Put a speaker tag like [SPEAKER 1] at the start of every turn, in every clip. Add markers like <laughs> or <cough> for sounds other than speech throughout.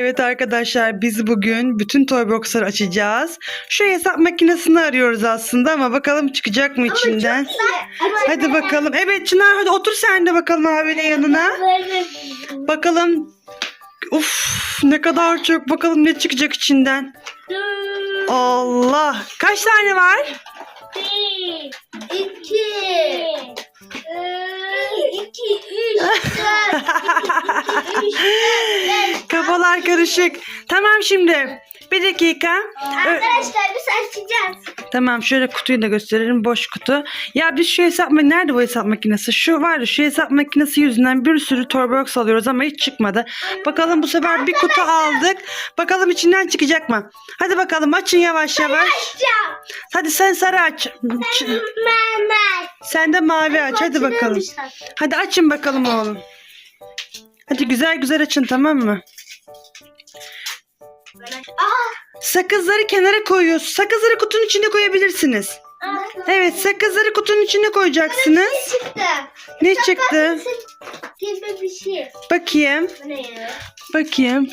[SPEAKER 1] Evet arkadaşlar biz bugün bütün Toybox'ları açacağız. Şu hesap makinesini arıyoruz aslında ama bakalım çıkacak mı içinden. Hadi bakalım. Evet Çınar hadi otur sen de bakalım abinin yanına. Bakalım. Uf ne kadar çok bakalım ne çıkacak içinden. Allah. Kaç tane var?
[SPEAKER 2] Bir, iki, <laughs> iki, üç, dört, iki, üç, dört, beş.
[SPEAKER 1] Kafalar karışık. Tamam şimdi. Bir dakika.
[SPEAKER 2] Arkadaşlar biz açacağız.
[SPEAKER 1] Tamam şöyle kutuyu da gösterelim. Boş kutu. Ya biz şu hesap nerede bu hesap makinesi? Şu var ya şu hesap makinesi yüzünden bir sürü Torbox alıyoruz ama hiç çıkmadı. Bakalım bu sefer bir kutu aldık. Bakalım içinden çıkacak mı? Hadi bakalım açın yavaş yavaş.
[SPEAKER 2] Açacağım.
[SPEAKER 1] Hadi sen sarı aç. Ç-
[SPEAKER 2] Mehmet.
[SPEAKER 1] Sen de mavi aç. Hadi bakalım. Hadi açın bakalım oğlum. Hadi güzel güzel açın tamam mı? Sakızları kenara koyuyoruz. Sakızları kutunun içine koyabilirsiniz. Evet sakızları kutunun içine koyacaksınız.
[SPEAKER 2] Ne çıktı?
[SPEAKER 1] Ne çıktı?
[SPEAKER 2] Gibi bir şey.
[SPEAKER 1] Bakayım.
[SPEAKER 2] Bu ne ya?
[SPEAKER 1] Bakayım.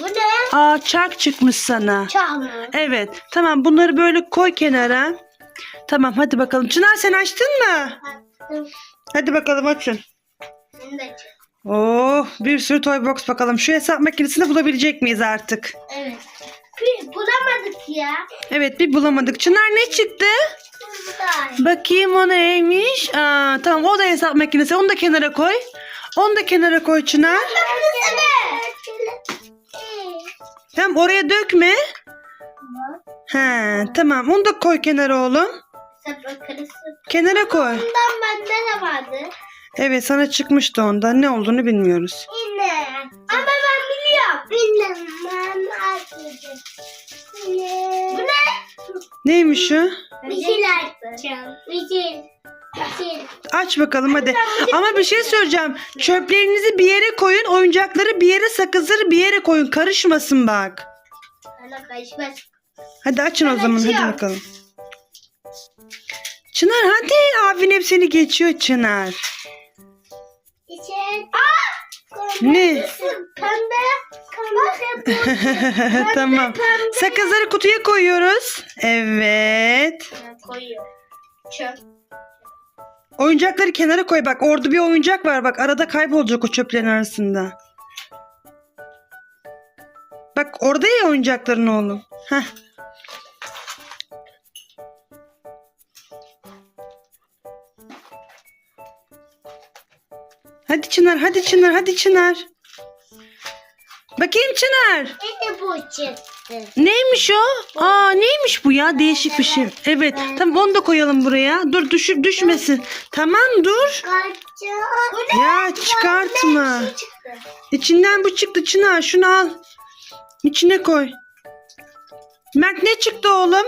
[SPEAKER 2] Bu ne?
[SPEAKER 1] Aa çark çıkmış sana.
[SPEAKER 2] Çağmur.
[SPEAKER 1] Evet. Tamam bunları böyle koy kenara. Tamam hadi bakalım. Çınar sen açtın mı? Hadi bakalım açın.
[SPEAKER 2] Bunu da çık.
[SPEAKER 1] Oh bir sürü toy box bakalım. Şu hesap makinesini bulabilecek miyiz artık?
[SPEAKER 2] Evet. Bir bulamadık ya.
[SPEAKER 1] Evet bir bulamadık. Çınar ne çıktı? Bakayım o neymiş. Aa, tamam o da hesap makinesi. Onu da kenara koy. Onu da kenara koy Çınar. Tamam oraya dökme. He, tamam onu da koy kenara oğlum. Kenara koy.
[SPEAKER 2] Bundan bende de vardı.
[SPEAKER 1] Evet sana çıkmıştı ondan. Ne olduğunu bilmiyoruz.
[SPEAKER 2] Yine. Ama ben biliyorum. Bilmem. Ben. Bu ne?
[SPEAKER 1] Neymiş o?
[SPEAKER 2] Vişil açacağım. Vişil.
[SPEAKER 1] Aç bakalım hadi. Ama bir şey söyleyeceğim. Çöplerinizi bir yere koyun. Oyuncakları bir yere sakızları bir yere koyun. Karışmasın bak.
[SPEAKER 2] Bana karışmaz.
[SPEAKER 1] Hadi açın o
[SPEAKER 2] Ben
[SPEAKER 1] zaman. Hadi
[SPEAKER 2] açıyorum.
[SPEAKER 1] bakalım. Çınar hadi. Abin hep seni geçiyor Çınar. Ne?
[SPEAKER 2] Pembe. Pembe. <laughs>
[SPEAKER 1] tamam. Sakızları kutuya koyuyoruz. Evet.
[SPEAKER 2] Koyuyor. Çöp.
[SPEAKER 1] Oyuncakları kenara koy bak. Orada bir oyuncak var bak. Arada kaybolacak o çöplerin arasında. Bak orada ya oyuncakların oğlum. Heh. Çınar, hadi Çınar, hadi Çınar. Bakayım Çınar.
[SPEAKER 2] Ne bu çıktı?
[SPEAKER 1] Neymiş o? Aa neymiş bu ya? Değişik bir şey. Evet. Tamam onu da koyalım buraya. Dur düşüp düşmesin. Tamam dur. Ya çıkartma.
[SPEAKER 2] Çıktı?
[SPEAKER 1] İçinden bu çıktı Çınar. Şunu al. İçine koy. Mert ne çıktı oğlum?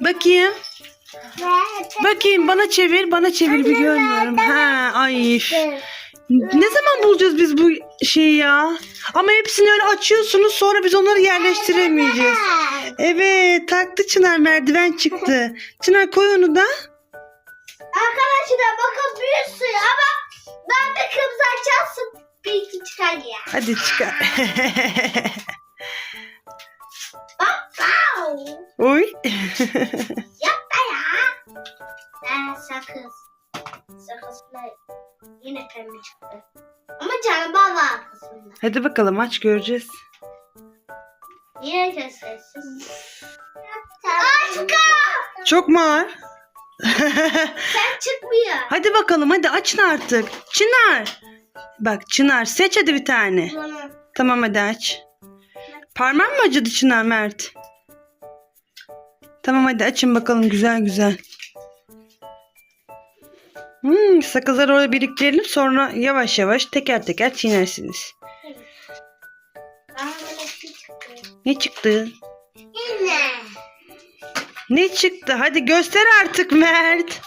[SPEAKER 1] Bakayım. Bakayım bana çevir. Bana çevir bir görmüyorum. Ha ay. Ne zaman bulacağız biz bu şeyi ya? Ama hepsini öyle açıyorsunuz sonra biz onları yerleştiremeyeceğiz. Evet taktı Çınar merdiven çıktı. <laughs> Çınar koy onu da.
[SPEAKER 2] Arkadaşlar bakın bir sürü ama ben de kırmızı açarsın bir iki çıkar ya.
[SPEAKER 1] Hadi çıkar. <laughs>
[SPEAKER 2] Wow.
[SPEAKER 1] Oy. <laughs>
[SPEAKER 2] Yapma ya. Ben sakız. Sakızla yine pembe çıktı. Ama canavar var arkasında.
[SPEAKER 1] Hadi bakalım aç göreceğiz.
[SPEAKER 2] Yine göstersin. Aa çıkar.
[SPEAKER 1] Çok mu ağır? <laughs>
[SPEAKER 2] Sen çıkmıyor.
[SPEAKER 1] hadi bakalım hadi açın artık. Çınar. Bak Çınar seç hadi bir tane.
[SPEAKER 2] Bunu.
[SPEAKER 1] Tamam hadi aç. Parmağın mı acıdı Çınar Mert? Tamam hadi açın bakalım güzel güzel. Hmm, sakızları orada biriktirelim sonra yavaş yavaş teker teker çiğnersiniz. Ne çıktı? Ne çıktı? Hadi göster artık Mert.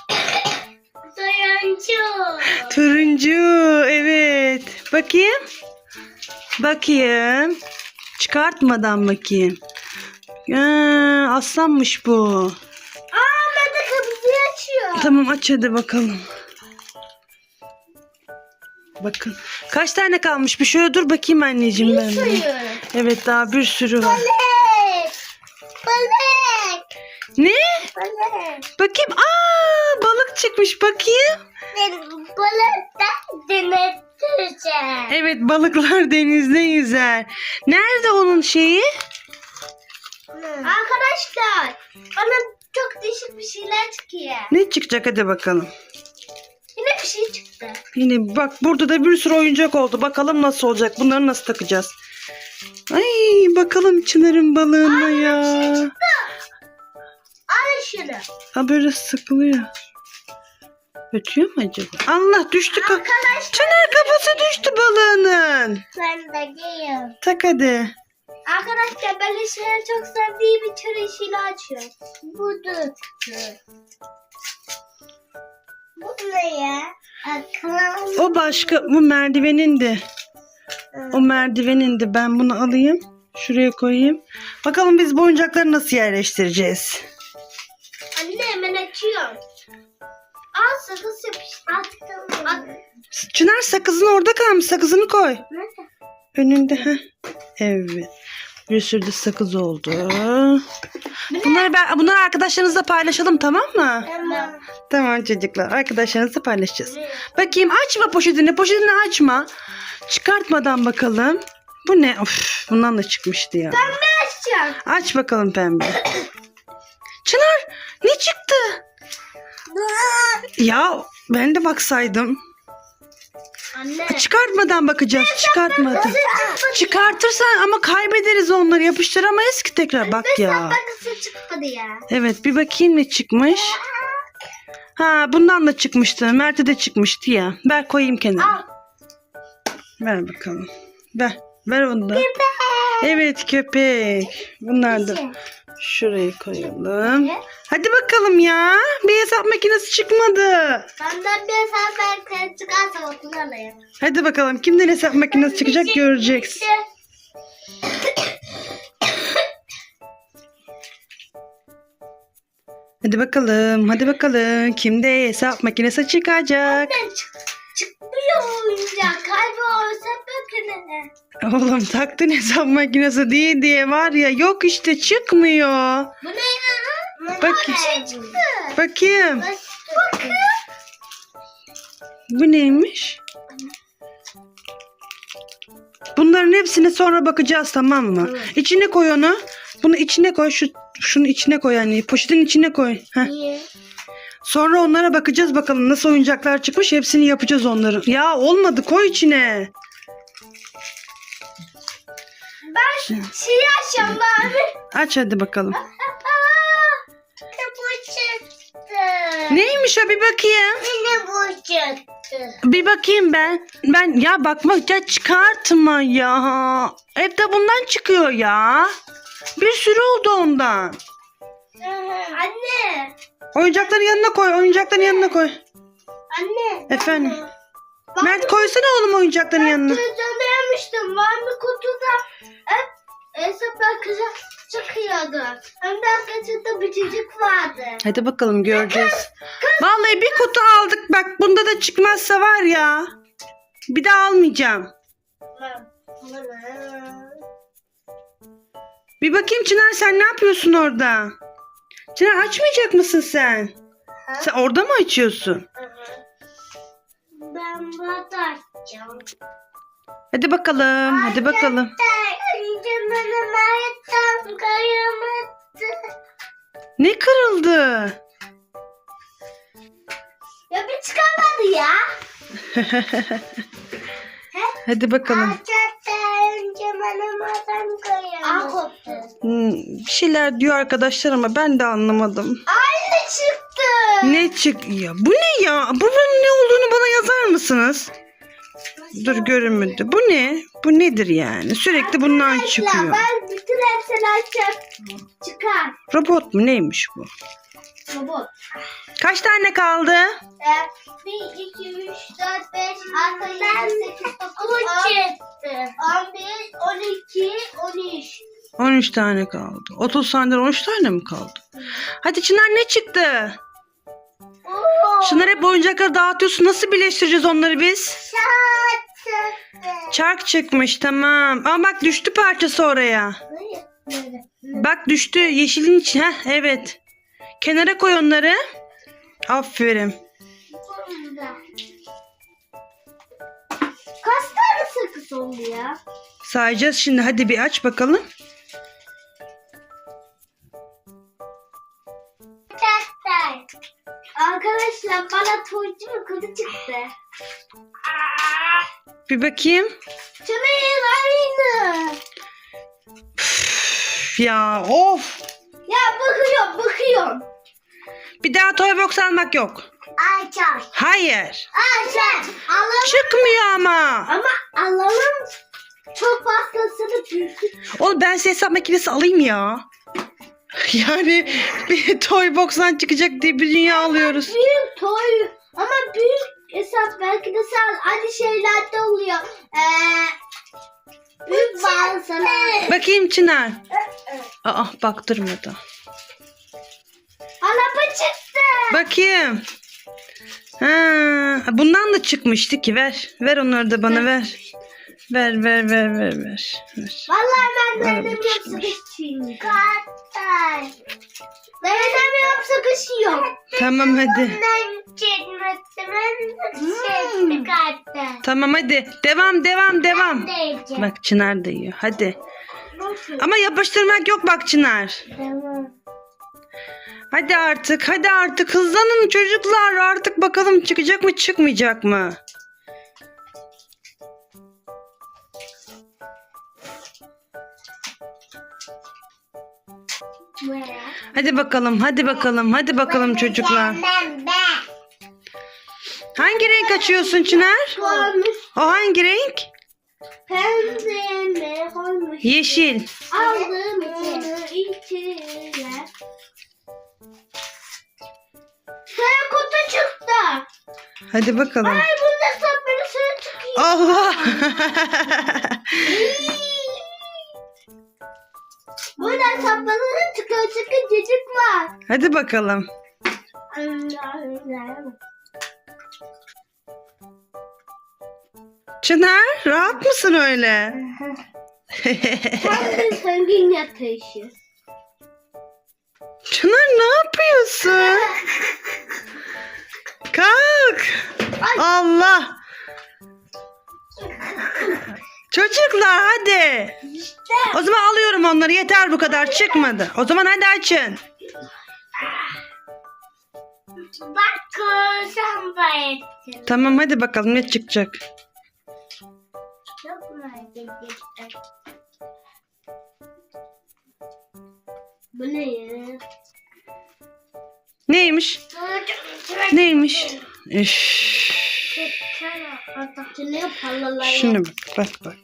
[SPEAKER 2] Soyuncu.
[SPEAKER 1] Turuncu evet. Bakayım. Bakayım. Çıkartmadan bakayım. Aa, aslanmış bu.
[SPEAKER 2] Aa ben de kırmızıyı açıyor.
[SPEAKER 1] Tamam aç hadi bakalım. Bakın. Kaç tane kalmış? Bir şöyle dur bakayım anneciğim ben. de.
[SPEAKER 2] Suyu.
[SPEAKER 1] Evet daha bir sürü var.
[SPEAKER 2] Balık. Balık.
[SPEAKER 1] Ne?
[SPEAKER 2] Balık.
[SPEAKER 1] Bakayım. Aa balık çıkmış bakayım.
[SPEAKER 2] Balık da deneteceğim.
[SPEAKER 1] Evet balıklar <laughs> denizde yüzer. Nerede onun şeyi?
[SPEAKER 2] Arkadaşlar bana çok değişik bir şeyler çıkıyor.
[SPEAKER 1] Ne çıkacak hadi bakalım.
[SPEAKER 2] Yine bir şey çıktı.
[SPEAKER 1] Yine bak burada da bir sürü oyuncak oldu. Bakalım nasıl olacak. Bunları nasıl takacağız? Ay bakalım Çınar'ın balığına ya.
[SPEAKER 2] Al şunu.
[SPEAKER 1] Ha böyle sıkılıyor. Ötüyor mu acaba? Allah düştü. Ka
[SPEAKER 2] Arkadaşlar
[SPEAKER 1] Çınar kafası düştü balığının.
[SPEAKER 2] ben de değilim.
[SPEAKER 1] Tak hadi.
[SPEAKER 2] Arkadaşlar böyle şeyleri çok sevdiğim için işini açıyor. Budur. Bu ne ya? Akıllı.
[SPEAKER 1] O başka. Bu merdivenindi. O merdivenindi. Ben bunu alayım. Şuraya koyayım. Bakalım biz bu oyuncakları nasıl yerleştireceğiz?
[SPEAKER 2] Anne hemen açıyorum. Al sakız yapıştı. Attım.
[SPEAKER 1] Çınar sakızın orada kalmış. Sakızını koy.
[SPEAKER 2] Nerede?
[SPEAKER 1] Önünde. Heh. Evet. Bir sürü de sakız oldu. Bunları ben, bunları arkadaşlarınızla paylaşalım tamam mı?
[SPEAKER 2] Tamam.
[SPEAKER 1] Tamam çocuklar. Arkadaşlarınızla paylaşacağız. Bakayım açma poşetini. Poşetini açma. Çıkartmadan bakalım. Bu ne? Of, bundan da çıkmıştı ya.
[SPEAKER 2] Ben açacağım.
[SPEAKER 1] Aç bakalım pembe. Çınar ne çıktı? Ya ben de baksaydım.
[SPEAKER 2] Anne.
[SPEAKER 1] Çıkartmadan bakacağız. Çıkartmadan. Çıkartırsan ama kaybederiz onları. Yapıştıramayız ki tekrar. Bak ya.
[SPEAKER 2] Çıkmadı ya.
[SPEAKER 1] Evet bir bakayım ne çıkmış. Ha bundan da çıkmıştı. Mert'e de çıkmıştı ya. Ver koyayım kenara.
[SPEAKER 2] Al.
[SPEAKER 1] Ver bakalım. Ver. Ver onu da. Evet köpek. Bunlar da şuraya koyalım. Hadi bakalım ya. Bir hesap makinesi çıkmadı.
[SPEAKER 2] Benden bir hesap ben çıkarsa okul alayım.
[SPEAKER 1] Hadi bakalım kimden hesap makinesi çıkacak göreceksin. Hadi bakalım. Hadi bakalım. Kimde hesap makinesi çıkacak?
[SPEAKER 2] Ben çık çıkmıyor oyuncak. Kaybolsa.
[SPEAKER 1] Oğlum taktın hesap makinesi diye diye var ya yok işte çıkmıyor.
[SPEAKER 2] Bu ne ya?
[SPEAKER 1] Bak. Bakayım.
[SPEAKER 2] Bakın.
[SPEAKER 1] Bu neymiş? Bunların hepsine sonra bakacağız tamam mı? İçine koy onu. Bunu içine koy. Şu şunu içine koy anne. Poşetin içine koy. Heh.
[SPEAKER 2] Niye?
[SPEAKER 1] Sonra onlara bakacağız bakalım nasıl oyuncaklar çıkmış. Hepsini yapacağız onların. Ya olmadı koy içine.
[SPEAKER 2] Ben şey açacağım bari.
[SPEAKER 1] Aç hadi bakalım. <laughs>
[SPEAKER 2] Bu çıktı.
[SPEAKER 1] Neymiş o bir bakayım.
[SPEAKER 2] Yine bu çıktı.
[SPEAKER 1] Bir bakayım ben. Ben ya bakma ya çıkartma ya. Evde bundan çıkıyor ya. Bir sürü oldu ondan.
[SPEAKER 2] Anne.
[SPEAKER 1] Oyuncakların yanına koy. Oyuncakların yanına koy.
[SPEAKER 2] Anne.
[SPEAKER 1] Efendim.
[SPEAKER 2] Ben
[SPEAKER 1] Mert koysana oğlum oyuncakların yanına.
[SPEAKER 2] televizyonda yemiştim. Var mı kutuda? Hep hesap bakıcı çıkıyordu. Hem de arkasında bir çocuk vardı.
[SPEAKER 1] Hadi bakalım göreceğiz. Vallahi bir kutu aldık. Bak bunda da çıkmazsa var ya. Bir daha almayacağım. Bir bakayım Çınar sen ne yapıyorsun orada? Çınar açmayacak mısın sen? Sen orada mı açıyorsun?
[SPEAKER 2] Ben açacağım.
[SPEAKER 1] Hadi bakalım. Hadi bakalım.
[SPEAKER 2] Benim ayaktan kayamadı.
[SPEAKER 1] Ne kırıldı?
[SPEAKER 2] Ya bir çıkamadı ya. <laughs>
[SPEAKER 1] Hadi bakalım.
[SPEAKER 2] Ah.
[SPEAKER 1] Hmm, bir şeyler diyor arkadaşlar ama ben de anlamadım.
[SPEAKER 2] Aynı çıktı.
[SPEAKER 1] Ne çık ya? Bu ne ya? Bunun ne olduğunu bana yazar mısınız? Dur görünmedi. Bu ne? Bu nedir yani? Sürekli bundan çıkıyor.
[SPEAKER 2] Ben bütün hepsini açıp çıkar.
[SPEAKER 1] Robot mu neymiş bu?
[SPEAKER 2] Robot.
[SPEAKER 1] Kaç tane kaldı?
[SPEAKER 2] 1, 2, 3, 4, 5, 6, 7, 8, 9, 10, 11, 12, 13.
[SPEAKER 1] 13 tane kaldı. 30 saniyede 13 tane mi kaldı? Hadi Çınar ne çıktı?
[SPEAKER 2] Oo.
[SPEAKER 1] Çınar hep oyuncakları dağıtıyorsun. Nasıl birleştireceğiz onları biz?
[SPEAKER 2] Şartı.
[SPEAKER 1] Çark çıkmış tamam. Ama bak düştü parçası oraya. Bak düştü yeşilin içine. Heh, evet. Kenara koy onları. Aferin.
[SPEAKER 2] Kaç tane sakız oldu ya?
[SPEAKER 1] Sayacağız şimdi. Hadi bir aç bakalım.
[SPEAKER 2] Arkadaşlar bana bir kutu çıktı.
[SPEAKER 1] Bir bakayım.
[SPEAKER 2] Tümeyil aynı.
[SPEAKER 1] Ya of. Bir daha toy box almak yok.
[SPEAKER 2] Açar.
[SPEAKER 1] Hayır.
[SPEAKER 2] Açar. Alalım.
[SPEAKER 1] Çıkmıyor ama.
[SPEAKER 2] Ama alalım. Çok fazlasını büyük.
[SPEAKER 1] Oğlum ben size hesap makinesi alayım ya. <laughs> Yani bir toy box'tan çıkacak diye bir dünya alıyoruz.
[SPEAKER 2] Büyük toy. Ama büyük hesap belki de sen aynı şeylerde oluyor. Ee, büyük sana.
[SPEAKER 1] Bakayım Çınar. Aa baktırmadı.
[SPEAKER 2] Araba çıktı.
[SPEAKER 1] Bakayım. Ha, bundan da çıkmıştı ki ver. Ver onları da bana ver. Ver ver ver ver ver. ver.
[SPEAKER 2] Vallahi ben
[SPEAKER 1] Araba
[SPEAKER 2] yok
[SPEAKER 1] çıkmış.
[SPEAKER 2] sıkışayım. Kartay. Dedim yok sıkışıyor.
[SPEAKER 1] Tamam hadi. Hmm.
[SPEAKER 2] kartay.
[SPEAKER 1] Tamam hadi. Devam devam devam. Bak Çınar da yiyor. Hadi. Ama yapıştırmak yok bak Çınar.
[SPEAKER 2] Tamam.
[SPEAKER 1] Hadi artık hadi artık hızlanın çocuklar. Artık bakalım çıkacak mı çıkmayacak mı? Hadi bakalım hadi bakalım hadi bakalım çocuklar. Hangi renk açıyorsun Çınar? O hangi renk? Yeşil.
[SPEAKER 2] Aldım onu
[SPEAKER 1] Hadi bakalım.
[SPEAKER 2] Ay bunda sapları sarı çıkıyor.
[SPEAKER 1] Allah. <laughs>
[SPEAKER 2] Burada sapları çıkıyor çıkıyor cicik var.
[SPEAKER 1] hadi bakalım. Çınar rahat mısın öyle?
[SPEAKER 2] Tam bir yatışı.
[SPEAKER 1] Çınar ne yapıyorsun? <laughs> Allah. Çocuklar hadi. O zaman alıyorum onları. Yeter bu kadar çıkmadı. O zaman hadi açın.
[SPEAKER 2] Bak sen bayettin.
[SPEAKER 1] Tamam hadi bakalım ne çıkacak.
[SPEAKER 2] Çok merak ettim. Bu ne ya?
[SPEAKER 1] Neymiş? Neymiş?
[SPEAKER 2] Palalayın?
[SPEAKER 1] Şunu bak bak bak.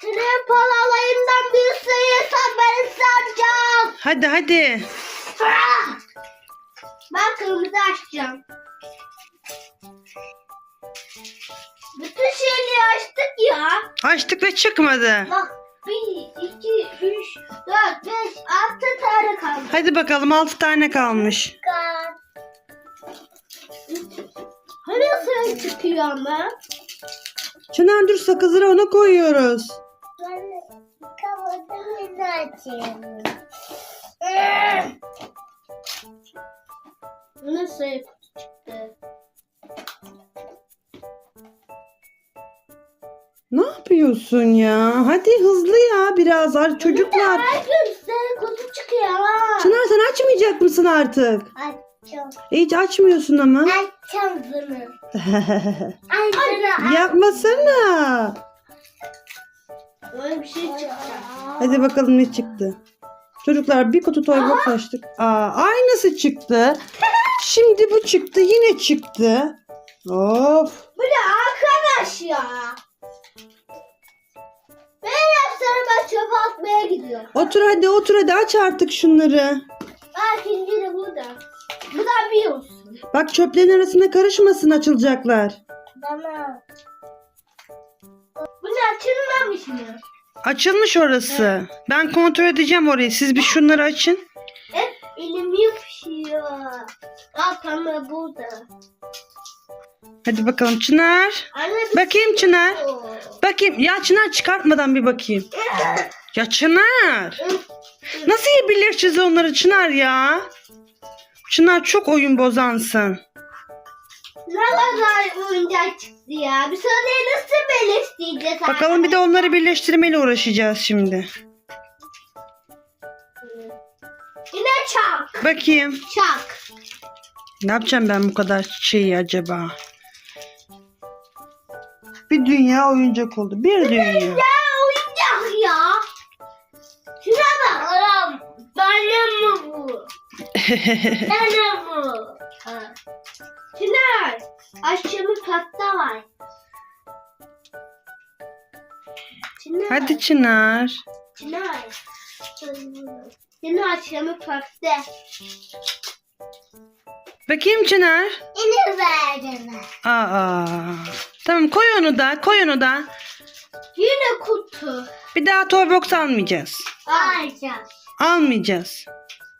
[SPEAKER 2] Tren palalayından bir sayırsam ben saracağım.
[SPEAKER 1] Hadi hadi.
[SPEAKER 2] Ben kırmızı açacağım. Bütün şeyleri açtık ya.
[SPEAKER 1] Açtık ve çıkmadı.
[SPEAKER 2] Bak bir, iki, üç, dört, beş, altı tane kaldı.
[SPEAKER 1] Hadi bakalım 6 tane kalmış.
[SPEAKER 2] Hani sayı çıkıyor ama?
[SPEAKER 1] Çınar dur sakızları ona koyuyoruz.
[SPEAKER 2] Ben kavurdum açayım. Hani sayı çıktı?
[SPEAKER 1] Ne yapıyorsun ya? Hadi hızlı ya biraz. Çocuklar.
[SPEAKER 2] Her gün sayı kutu çıkıyor ha.
[SPEAKER 1] Çınar sen açmayacak mısın artık?
[SPEAKER 2] Açacağım.
[SPEAKER 1] Hiç açmıyorsun ama.
[SPEAKER 2] Açacağım bunu. Açacağım. <laughs>
[SPEAKER 1] Yapmasana.
[SPEAKER 2] Böyle bir şey çıktı.
[SPEAKER 1] Hadi bakalım ne çıktı. Çocuklar bir kutu toy box açtık. Aa, aynısı çıktı. <laughs> Şimdi bu çıktı yine çıktı. Of.
[SPEAKER 2] Bu ne arkadaş ya? Ben yapsana ben çöpe atmaya gidiyorum.
[SPEAKER 1] Otur hadi otur hadi aç artık şunları.
[SPEAKER 2] Bak ikinci de burada. Bu da bir olsun.
[SPEAKER 1] Bak çöplerin arasına karışmasın açılacaklar.
[SPEAKER 2] Tamam. Bu ne açılmamış mı?
[SPEAKER 1] Açılmış orası. Ben kontrol edeceğim orayı. Siz bir şunları açın.
[SPEAKER 2] Hep elim yapışıyor. Tamam burada.
[SPEAKER 1] Hadi bakalım Çınar.
[SPEAKER 2] Anne bir
[SPEAKER 1] Bakayım Çınar.
[SPEAKER 2] bu.
[SPEAKER 1] Bakayım. Ya Çınar çıkartmadan bir bakayım. <laughs> Ya Çınar. Nasıl birleşeceğiz onları Çınar ya? Çınar çok oyun bozansın.
[SPEAKER 2] Ne kadar oyuncak çıktı ya. Bir sonraya nasıl belirleyeceğiz?
[SPEAKER 1] Bakalım bir de onları birleştirmeyle uğraşacağız şimdi.
[SPEAKER 2] Yine çak.
[SPEAKER 1] Bakayım.
[SPEAKER 2] Çak.
[SPEAKER 1] Ne yapacağım ben bu kadar şeyi acaba? Bir dünya oyuncak oldu. Bir dünya.
[SPEAKER 2] Benim <laughs> bu. Çınar. Aşağımı katta var. Çınar.
[SPEAKER 1] Hadi Çınar.
[SPEAKER 2] Çınar. Çınar aşağımı katta.
[SPEAKER 1] Bakayım Çınar.
[SPEAKER 2] İni verdin.
[SPEAKER 1] Aa. Tamam koy onu da koy onu da.
[SPEAKER 2] Yine kutu.
[SPEAKER 1] Bir daha toy box almayacağız.
[SPEAKER 2] Alacağız.
[SPEAKER 1] Almayacağız.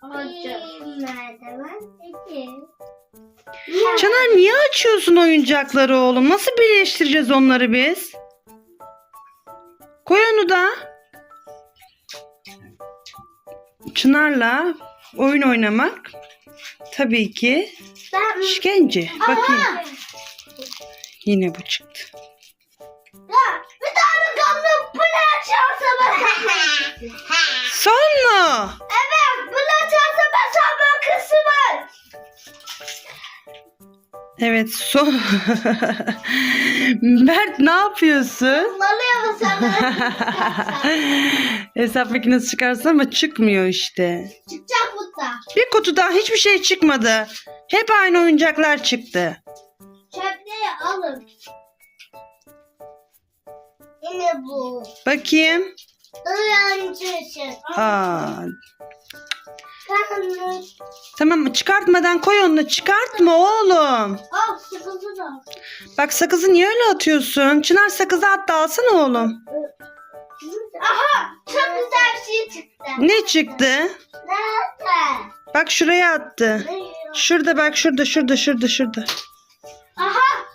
[SPEAKER 2] Alacağız. Merdiven. İki.
[SPEAKER 1] Çınar niye açıyorsun oyuncakları oğlum? Nasıl birleştireceğiz onları biz? Koy onu da. Çınar'la oyun oynamak tabii ki
[SPEAKER 2] Ben
[SPEAKER 1] işkence. Bakayım.
[SPEAKER 2] Aha!
[SPEAKER 1] Yine bu çıktı.
[SPEAKER 2] Ya, bir tane kanlı pınar çalsa ben.
[SPEAKER 1] Son mu?
[SPEAKER 2] evet çalsa ben sabah kısmı.
[SPEAKER 1] Evet son. <laughs> Mert ne yapıyorsun?
[SPEAKER 2] Kullanıyor? <laughs>
[SPEAKER 1] Hesap makinesi çıkarsın ama çıkmıyor işte.
[SPEAKER 2] Çıkacak bu da.
[SPEAKER 1] Bir kutudan hiçbir şey çıkmadı. Hep aynı oyuncaklar çıktı.
[SPEAKER 2] Çöpleri alın. Yine bu.
[SPEAKER 1] Bakayım.
[SPEAKER 2] Öğrencisi.
[SPEAKER 1] Aa, tamam çıkartmadan koy onu da çıkartma oğlum.
[SPEAKER 2] Al sıkıntı da.
[SPEAKER 1] Bak sakızı niye öyle atıyorsun? Çınar sakızı attı alsana oğlum.
[SPEAKER 2] Aha çok güzel bir şey çıktı.
[SPEAKER 1] Ne çıktı?
[SPEAKER 2] Nerede?
[SPEAKER 1] Bak şuraya attı. Şurada bak şurada şurada şurada şurada.
[SPEAKER 2] Aha.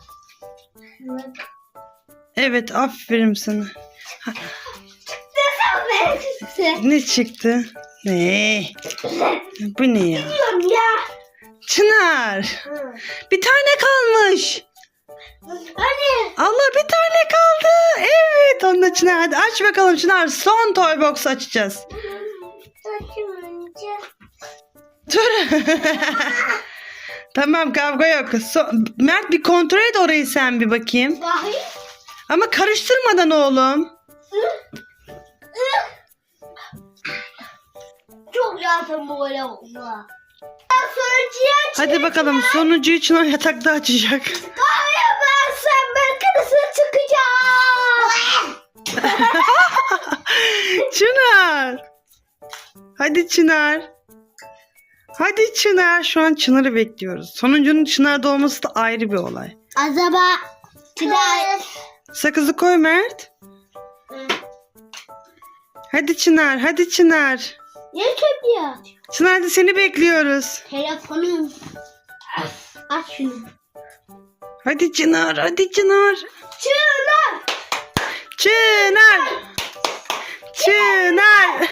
[SPEAKER 1] Evet aferin sana.
[SPEAKER 2] Ben çıktı.
[SPEAKER 1] Ne çıktı? Ne? Bu ne ya?
[SPEAKER 2] Biliyorum ya.
[SPEAKER 1] Çınar. Bir tane kalmış.
[SPEAKER 2] Hani?
[SPEAKER 1] Allah bir tane kaldı. Evet onu da Çınar. Hadi aç bakalım Çınar. Son toy box açacağız.
[SPEAKER 2] Taşınca.
[SPEAKER 1] Dur. <laughs> tamam kavga yok. So- Mert bir kontrol et orayı sen bir bakayım.
[SPEAKER 2] Vay.
[SPEAKER 1] Ama karıştırmadan oğlum.
[SPEAKER 2] Çok lazım böyle olma. Ben sonucuya
[SPEAKER 1] Hadi bakalım sonuncuyu Çınar yatakta açacak.
[SPEAKER 2] Hayır ben sen ben karısına çıkacağım. <laughs>
[SPEAKER 1] Çınar. Hadi Çınar. Hadi Çınar. Şu an Çınar'ı bekliyoruz. Sonuncunun Çınar'da olması da ayrı bir olay.
[SPEAKER 2] Acaba Çınar.
[SPEAKER 1] Sakızı koy Mert. Hadi Çınar. Hadi Çınar.
[SPEAKER 2] Ne köpüyor?
[SPEAKER 1] Çınar hadi seni bekliyoruz.
[SPEAKER 2] Telefonum. Aç şunu.
[SPEAKER 1] Hadi Çınar. Hadi Çınar.
[SPEAKER 2] Çınar.
[SPEAKER 1] Çınar. Çınar. <laughs>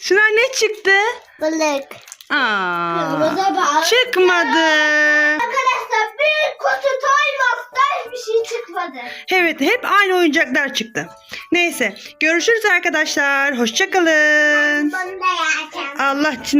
[SPEAKER 1] Çınar ne çıktı?
[SPEAKER 2] Balık.
[SPEAKER 1] Aa, çıkmadı.
[SPEAKER 2] Arkadaşlar bir kutu toy box'ta hiçbir şey çıkmadı.
[SPEAKER 1] Evet hep aynı oyuncaklar çıktı. Neyse görüşürüz arkadaşlar. Hoşçakalın.
[SPEAKER 2] Bunu da yapacağım.
[SPEAKER 1] Allah